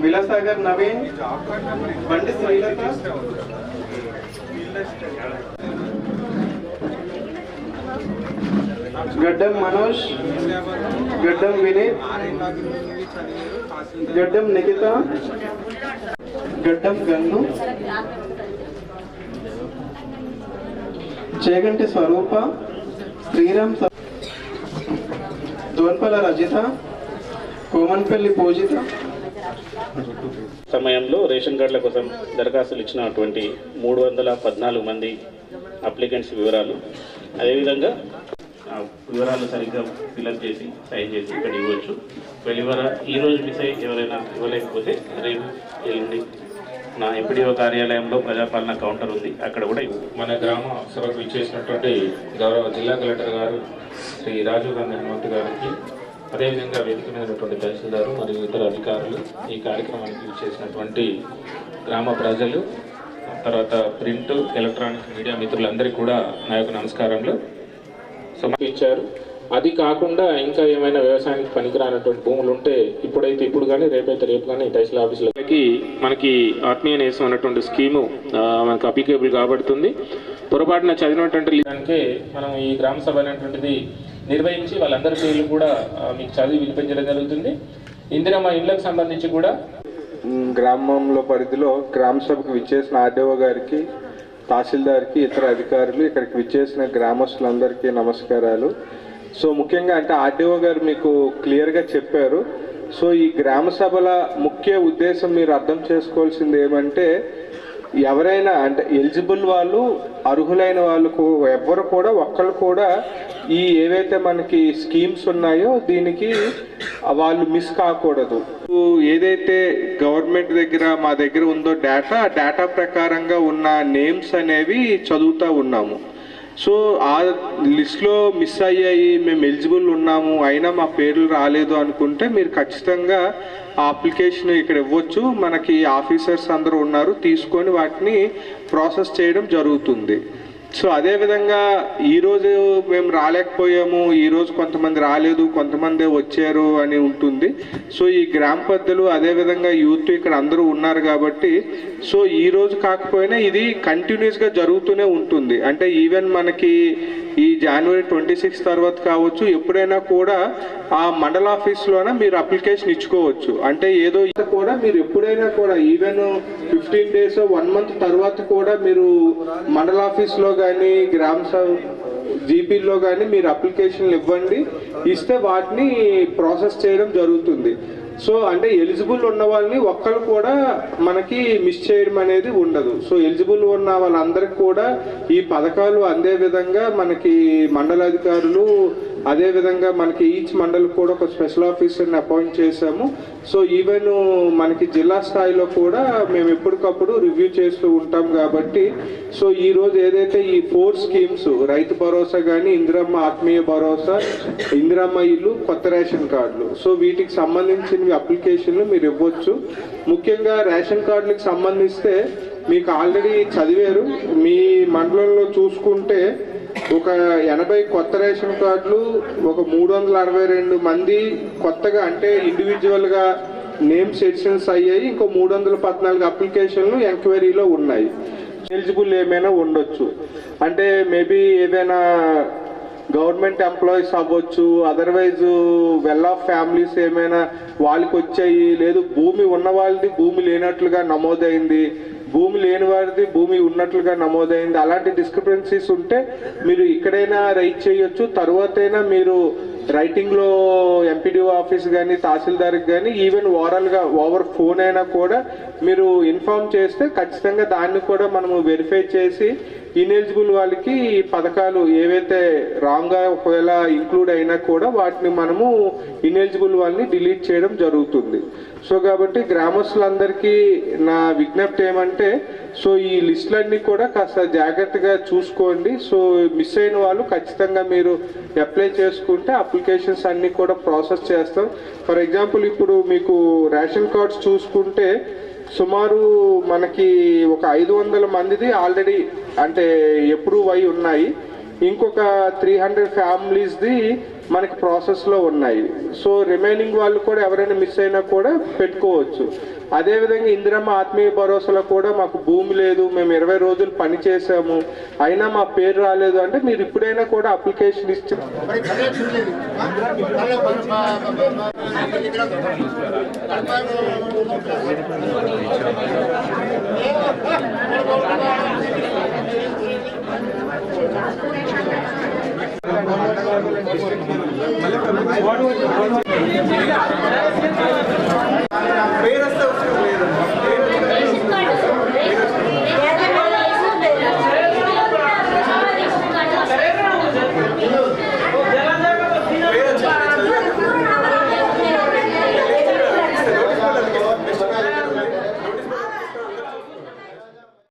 విలాసాగర్ నవీన్ బండి శ్రీలత. గడ్డం మనోజ్ గడ్డం వినీత్ గడ్డం నిఖిత గడ్డం గన్ను. చేగంటి స్వరూప శ్రీరామ్ స- దోన్పల రజిత కోమన్పల్లి పూజిత. సమయంలో రేషన్ కార్డుల కోసం దరఖాస్తులు ఇచ్చినటువంటి మూడు వందల పద్నాలుగు మంది అప్లికెంట్స్ వివరాలు అదేవిధంగా వివరాలు సరిగ్గా ఫిలప్ చేసి సైన్ చేసి ఇక్కడ ఇవ్వచ్చు. వెళ్ళివర ఈ రోజు మిస్ అయ్యి ఎవరైనా ఇవ్వలేకపోతే రేపు ఎల్లుండి నా ఎంపీడీఓ కార్యాలయంలో ప్రజాపాలన కౌంటర్ ఉంది. అక్కడ కూడా మన గ్రామ సభకు ఇచ్చేసినటువంటి గౌరవ జిల్లా కలెక్టర్ గారు శ్రీ రాజీవ్ గాంధీ హనుమంతు గారికి అదేవిధంగా వేదిక మీద ఉన్నటువంటి తహసీల్దారు మరియు ఇతర అధికారులు ఈ కార్యక్రమానికి చేసినటువంటి గ్రామ ప్రజలు తర్వాత ప్రింట్ ఎలక్ట్రానిక్ మీడియా మిత్రులందరికీ కూడా నా యొక్క నమస్కారంలో సమర్పించారు. అది కాకుండా ఇంకా ఏమైనా వ్యవసాయానికి పనికిరానటువంటి భూములు ఉంటే ఇప్పుడైతే ఇప్పుడు కానీ రేపైతే రేపు కానీ తహసీల్ ఆఫీసులకి మనకి ఆత్మీయ నేసం అన్నటువంటి స్కీము మనకు అప్లికేబుల్ కాబడుతుంది. పొరపాటున చదివినటువంటి దానికే మనం ఈ గ్రామ సభ అనేటువంటిది నిర్వహించి వాళ్ళందరి పేర్లు కూడా మీకు చదివి వినిపించడం జరుగుతుంది. ఇందిరా మా ఇళ్ళకు సంబంధించి కూడా. గ్రామంలో పరిధిలో గ్రామ సభకు విచ్చేసిన ఆర్డీఓ గారికి తహసీల్దార్కి ఇతర అధికారులు ఇక్కడికి విచ్చేసిన గ్రామస్తులందరికీ నమస్కారాలు. సో ముఖ్యంగా అంటే ఆర్డీఓ గారు మీకు క్లియర్గా చెప్పారు. సో ఈ గ్రామ సభల ముఖ్య ఉద్దేశం మీరు అర్థం చేసుకోవాల్సింది ఏమంటే ఎవరైనా అంటే ఎలిజిబుల్ వాళ్ళు అర్హులైన వాళ్ళు ఎవరు ఎవ్వరు కూడా ఒక్కరు కూడా ఈ ఏవైతే మనకి స్కీమ్స్ ఉన్నాయో దీనికి వాళ్ళు మిస్ కాకూడదు. ఏదైతే గవర్నమెంట్ దగ్గర మా దగ్గర ఉందో డేటా ఆ డేటా ప్రకారంగా ఉన్న నేమ్స్ అనేవి చదువుతూ ఉన్నాము. సో ఆ లిస్ట్లో మిస్ అయ్యాయి మేము ఎలిజిబుల్ ఉన్నాము అయినా మా పేర్లు రాలేదు అనుకుంటే మీరు ఖచ్చితంగా ఆ అప్లికేషన్ ఇక్కడ ఇవ్వచ్చు. మనకి ఆఫీసర్స్ అందరూ ఉన్నారు తీసుకొని వాటిని ప్రాసెస్ చేయడం జరుగుతుంది. సో అదే విధంగా మేము రాలేకపోయాము ఈ రోజు కొంతమంది రాలేదు కొంతమంది వచ్చారు అని ఉంటుంది. సో ఈ గ్రామ పెద్దలు అదే విధంగా యూత్ ఇక్కడ అందరూ ఉన్నారు కాబట్టి సో ఈ రోజు కాకపోయినా ఇది కంటిన్యూస్గా జరుగుతూనే ఉంటుంది. అంటే ఈవెన్ మనకి ఈ జనవరి ట్వంటీ సిక్స్ తర్వాత కావచ్చు ఎప్పుడైనా కూడా ఆ మండల ఆఫీస్లోనే మీరు అప్లికేషన్ ఇచ్చుకోవచ్చు. అంటే ఏదో కూడా మీరు ఎప్పుడైనా కూడా even fifteen days one month తర్వాత కూడా మీరు మండల ఆఫీస్లో కానీ గ్రామ జీపీలో కానీ మీరు అప్లికేషన్లు ఇవ్వండి. ఇస్తే వాటిని ప్రాసెస్ చేయడం జరుగుతుంది. సో అంటే ఎలిజిబుల్ ఉన్న వాళ్ళని ఒక్కరు కూడా మనకి మిస్ చేయడం అనేది ఉండదు. సో ఎలిజిబుల్ ఉన్న వాళ్ళందరికీ కూడా ఈ పథకాలు అందే విధంగా మనకి మండలాధికారులు అదే విధంగా మనకి ఈచ్ మండల్ కూడా ఒక స్పెషల్ ఆఫీసర్ని అపాయింట్ చేశాము. సో ఈవెన్ మనకి జిల్లా స్థాయిలో కూడా మేము ఎప్పటికప్పుడు రివ్యూ చేస్తూ ఉంటాం కాబట్టి సో ఈరోజు ఏదైతే ఈ ఫోర్ స్కీమ్స్ రైతు భరోసా కానీ ఇందిరమ్మ ఆత్మీయ భరోసా ఇందిరమ్మ ఇల్లు కొత్త రేషన్ కార్డులు సో వీటికి సంబంధించిన అప్లికేషన్లు మీరు ఇవ్వచ్చు. ముఖ్యంగా రేషన్ కార్డులకు సంబంధిస్తే మీకు ఆల్రెడీ చదివారు. మీ మండలంలో చూసుకుంటే ఒక ఎనభై కొత్త రేషన్ కార్డులు ఒక మూడు వందల అరవై రెండు మంది కొత్తగా అంటే ఇండివిజువల్గా నేమ్ ఎడిషన్స్ అయ్యాయి ఇంకో మూడు వందల పద్నాలుగు అప్లికేషన్లు ఎంక్వైరీలో ఉన్నాయి. ఎలిజిబుల్ ఏమైనా ఉండొచ్చు. అంటే మేబీ ఏదైనా గవర్నమెంట్ ఎంప్లాయీస్ అవ్వచ్చు అదర్వైజ్ వెల్ ఆఫ్ ఫ్యామిలీస్ ఏమైనా వాళ్ళకి వచ్చాయి లేదు భూమి ఉన్న వాళ్ళది భూమి లేనట్లుగా నమోదైంది భూమి లేని వారిది భూమి ఉన్నట్లుగా నమోదైంది. అలాంటి డిస్క్రిపెన్సీస్ ఉంటే మీరు ఇక్కడైనా రైట్ చేయొచ్చు. తర్వాతైనా మీరు రైటింగ్లో ఎంపీడీఓ ఆఫీస్ కానీ తహసీల్దార్కి కానీ ఈవెన్ ఓవరాల్గా ఓవర్ ఫోన్ అయినా కూడా మీరు ఇన్ఫార్మ్ చేస్తే ఖచ్చితంగా దాన్ని కూడా మనము వెరిఫై చేసి ఇనెలిజిబుల్ వాళ్ళకి పథకాలు ఏవైతే రాంగ్గా ఒకవేళ ఇంక్లూడ్ అయినా కూడా వాటిని మనము ఇనెలిజిబుల్ వాళ్ళని డిలీట్ చేయడం జరుగుతుంది. సో కాబట్టి గ్రామస్తులందరికీ నా విజ్ఞప్తి ఏమంటే సో ఈ లిస్టులన్నీ కూడా కాస్త జాగ్రత్తగా చూసుకోండి. సో మిస్ అయిన వాళ్ళు ఖచ్చితంగా మీరు అప్లై చేసుకుంటే అప్లికేషన్స్ అన్నీ కూడా ప్రాసెస్ చేస్తాం. ఫర్ ఎగ్జాంపుల్ ఇప్పుడు మీకు రేషన్ కార్డ్స్ చూసుకుంటే సుమారు మనకి ఒక ఐదు వందల మందిది ఆల్రెడీ అంటే ఎప్రూవ్ అయి ఉన్నాయి. ఇంకొక త్రీ హండ్రెడ్ ఫ్యామిలీస్ది మనకి ప్రాసెస్లో ఉన్నాయి. సో రిమైనింగ్ వాళ్ళు కూడా ఎవరైనా మిస్ అయినా కూడా పెట్టుకోవచ్చు. అదేవిధంగా ఇందిరమ్మ ఆత్మీయ భరోసాలో కూడా మాకు భూమి లేదు మేము ఇరవై రోజులు పని చేసాము అయినా మా పేరు రాలేదు అంటే మీరు ఇప్పుడైనా కూడా అప్లికేషన్ ఇచ్చి పేరు